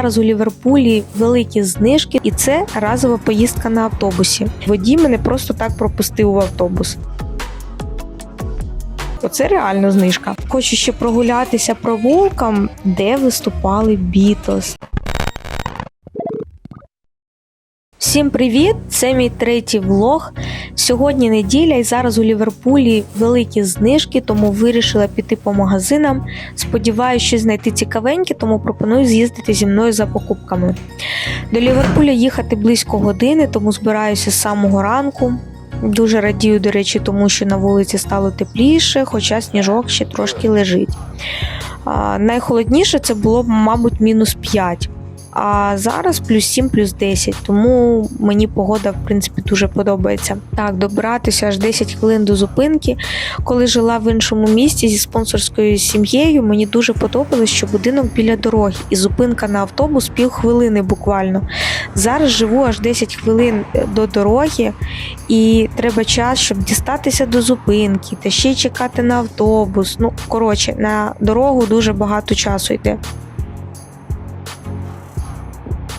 зараз у Ліверпулі великі знижки, і це разова поїздка на автобусі. Водій мене просто так пропустив в автобус. Оце реально знижка. Хочу ще прогулятися провулкам, де виступали Бітлз. Всім привіт! Це мій третій влог. Сьогодні неділя, і зараз у Ліверпулі великі знижки, тому вирішила піти по магазинам. Сподіваюся, що знайти цікавеньке, тому пропоную з'їздити зі мною за покупками. До Ліверпуля їхати близько години, тому збираюся з самого ранку. Дуже радію, до речі, тому що на вулиці стало тепліше, хоча сніжок ще трошки лежить. А, найхолодніше це було, мабуть, мінус 5. А зараз плюс 7, плюс 10, тому мені погода, в принципі, дуже подобається. Так, добиратися аж 10 хвилин до зупинки. Коли жила в іншому місті зі спонсорською сім'єю, мені дуже подобалось, що будинок біля дороги, і зупинка на автобус півхвилини буквально. Зараз живу аж 10 хвилин е, до дороги, і треба час, щоб дістатися до зупинки, та ще й чекати на автобус. Ну, коротше, на дорогу дуже багато часу йде.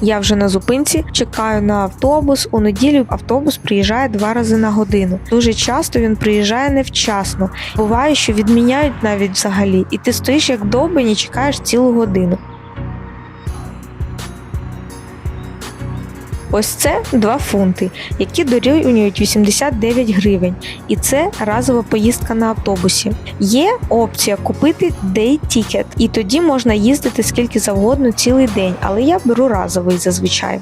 Я вже на зупинці чекаю на автобус. У неділю автобус приїжджає два рази на годину. Дуже часто він приїжджає невчасно. Буває, що відміняють навіть взагалі, і ти стоїш як довбень чекаєш цілу годину. Ось це 2 фунти, які дорівнюють 89 гривень, і це разова поїздка на автобусі. Є опція купити day ticket, і тоді можна їздити скільки завгодно цілий день, але я беру разовий зазвичай.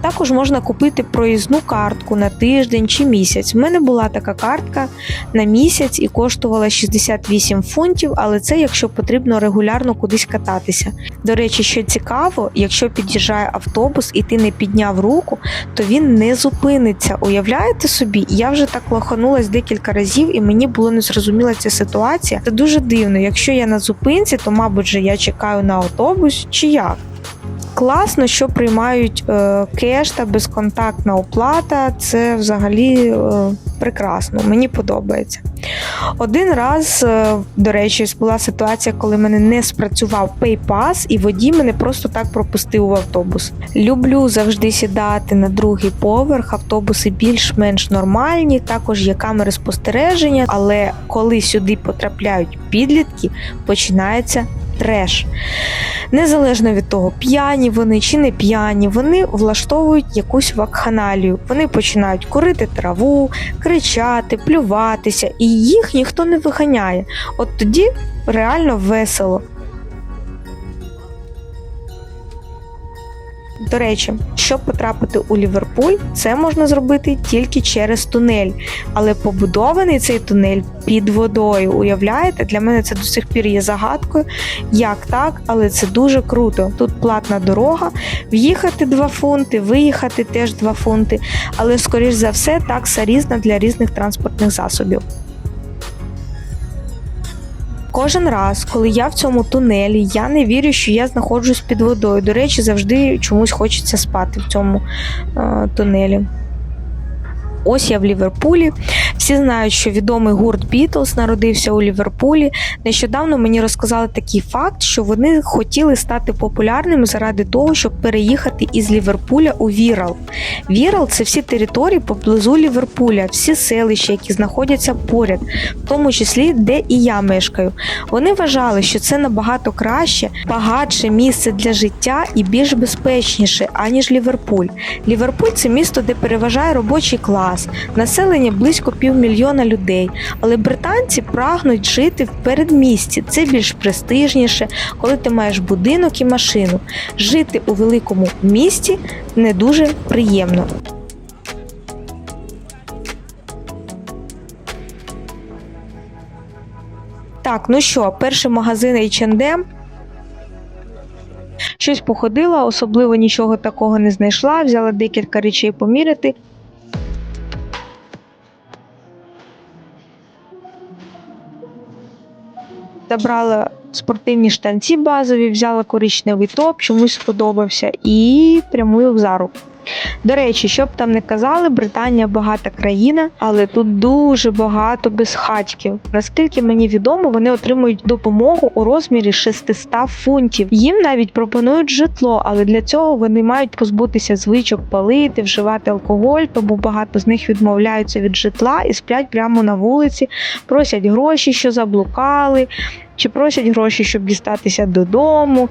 Також можна купити проїзну картку на тиждень чи місяць. У мене була така картка на місяць і коштувала 68 фунтів, але це якщо потрібно регулярно кудись кататися. До речі, що цікаво, якщо під'їжджає автобус і ти не підняв руку, то він не зупиниться. Уявляєте собі? Я вже так лоханулась декілька разів, і мені було незрозуміла ця ситуація. Це дуже дивно. Якщо я на зупинці, то мабуть же я чекаю на автобус чи як. Класно, що приймають е, кеш та безконтактна оплата. Це взагалі е, прекрасно, мені подобається. Один раз, е, до речі, була ситуація, коли мене не спрацював PayPass, і водій мене просто так пропустив в автобус. Люблю завжди сідати на другий поверх. Автобуси більш-менш нормальні, також є камери спостереження, але коли сюди потрапляють підлітки, починається треш. Незалежно від того, п'яні вони чи не п'яні, вони влаштовують якусь вакханалію. Вони починають курити траву, кричати, плюватися, і їх ніхто не виганяє. От тоді реально весело. До речі, щоб потрапити у Ліверпуль, це можна зробити тільки через тунель. Але побудований цей тунель під водою. Уявляєте, для мене це до сих пір є загадкою. Як так, але це дуже круто. Тут платна дорога, в'їхати 2 фунти, виїхати теж 2 фунти. Але, скоріш за все, такса різна для різних транспортних засобів. Кожен раз, коли я в цьому тунелі, я не вірю, що я знаходжусь під водою. До речі, завжди чомусь хочеться спати в цьому е, тунелі. Ось я в Ліверпулі. Всі знають, що відомий гурт Beatles народився у Ліверпулі. Нещодавно мені розказали такий факт, що вони хотіли стати популярними заради того, щоб переїхати із Ліверпуля у Вірал. Вірал це всі території поблизу Ліверпуля, всі селища, які знаходяться поряд, в тому числі де і я мешкаю. Вони вважали, що це набагато краще, багатше місце для життя і більш безпечніше, аніж Ліверпуль. Ліверпуль це місто, де переважає робочий клас, населення близько півмільйона людей. Але британці прагнуть жити в передмісті. Це більш престижніше, коли ти маєш будинок і машину. Жити у великому місті не дуже приємно. Так, ну що, перший магазин H&M. Щось походила, особливо нічого такого не знайшла. Взяла декілька речей поміряти. Забрала спортивні штанці базові, взяла коричневий топ, чомусь сподобався, і прямую в зару. До речі, що б там не казали, Британія багата країна, але тут дуже багато безхатьків. Наскільки мені відомо, вони отримують допомогу у розмірі 600 фунтів. Їм навіть пропонують житло, але для цього вони мають позбутися звичок палити, вживати алкоголь, тому багато з них відмовляються від житла і сплять прямо на вулиці, просять гроші, що заблукали, чи просять гроші, щоб дістатися додому.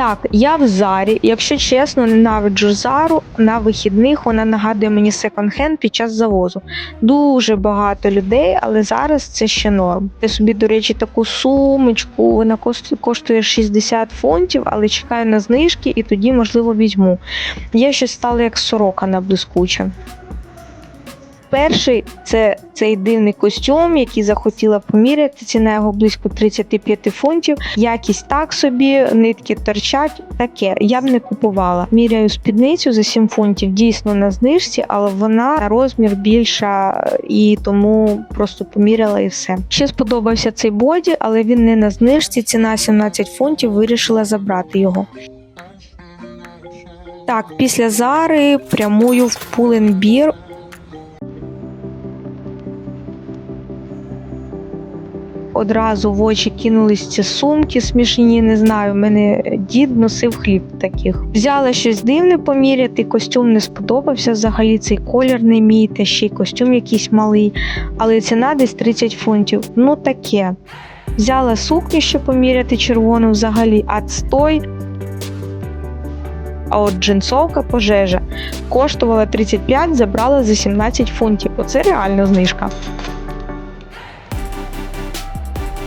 Так, я в зарі. Якщо чесно, ненавиджу зару на вихідних. Вона нагадує мені секонд-хенд під час завозу. Дуже багато людей, але зараз це ще норм. Я собі, до речі, таку сумочку, вона коштує 60 фунтів, але чекаю на знижки і тоді, можливо, візьму. Я щось стала як сорока на блискуче. Перший це цей дивний костюм, який захотіла поміряти. Ціна його близько 35 фунтів. Якість так собі, нитки торчать. Таке я б не купувала. Міряю спідницю за 7 фунтів, дійсно на знижці, але вона на розмір більша і тому просто поміряла і все. Ще сподобався цей боді, але він не на знижці. Ціна 17 фунтів. Вирішила забрати його. Так, після зари прямую в Пуленбір. Одразу в очі кинулись ці сумки смішні, не знаю. мене дід носив хліб таких. Взяла щось дивне поміряти, костюм не сподобався. Взагалі цей колір не мій, та ще й костюм якийсь малий, але ціна десь 30 фунтів. Ну таке. Взяла сукню ще поміряти червону взагалі, а стой. А от джинсовка пожежа коштувала 35, забрала за 17 фунтів. Оце реально знижка.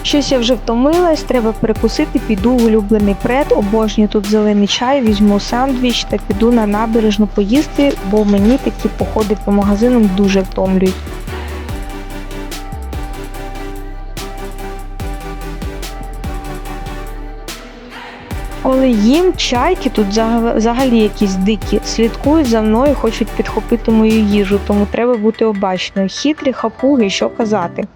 Щось я вже втомилась, треба перекусити, піду в улюблений пред, обожнюю тут зелений чай, візьму сандвіч та піду на набережну поїсти, бо мені такі походи по магазинам дуже втомлюють. Коли їм чайки тут взагалі якісь дикі, слідкують за мною, хочуть підхопити мою їжу, тому треба бути обачною. Хитрі хапуги, що казати.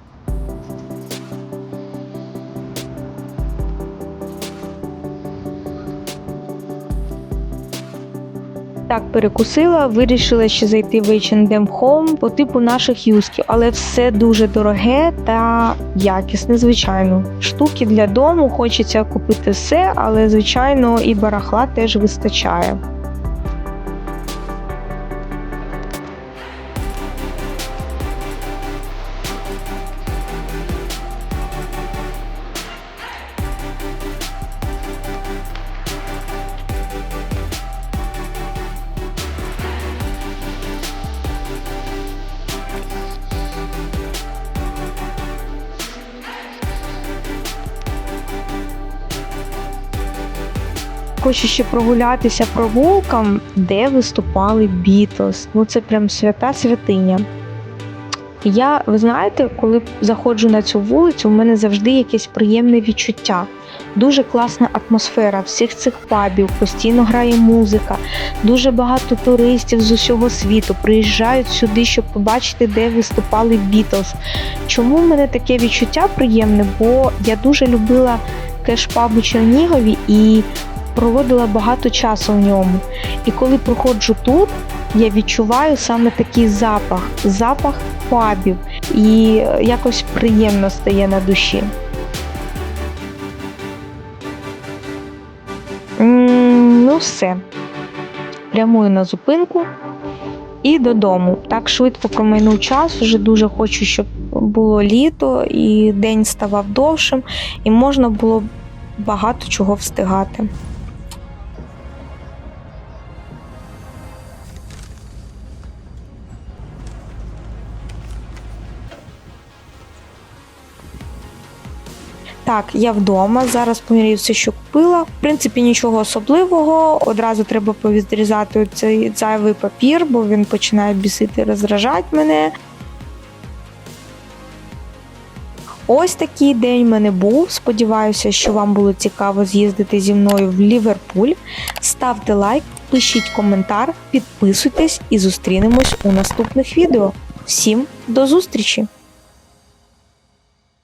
Так, перекусила, вирішила ще зайти в H&M Home по типу наших юсків, але все дуже дороге та якісне, звичайно. Штуки для дому, хочеться купити все, але звичайно і барахла теж вистачає. Хочу ще прогулятися провулкам, де виступали Бітлз. Ну це прям свята святиня. Я, ви знаєте, коли заходжу на цю вулицю, в мене завжди якесь приємне відчуття. Дуже класна атмосфера всіх цих пабів, постійно грає музика, дуже багато туристів з усього світу приїжджають сюди, щоб побачити, де виступали Бітлз. Чому в мене таке відчуття приємне? Бо я дуже любила кеш-паб Чернігові і проводила багато часу в ньому. І коли проходжу тут, я відчуваю саме такий запах, запах пабів, і е, якось приємно стає на душі. Ну, все. Прямую на зупинку і додому. Так швидко промайнув час. Вже дуже хочу, щоб було літо і день ставав довшим, і можна було багато чого встигати. Так, я вдома. Зараз поміряю все, що купила. В принципі, нічого особливого. Одразу треба повідрізати цей зайвий папір, бо він починає бісити, роздражати мене. Ось такий день в мене був. Сподіваюся, що вам було цікаво з'їздити зі мною в Ліверпуль. Ставте лайк, пишіть коментар, підписуйтесь і зустрінемось у наступних відео. Всім до зустрічі!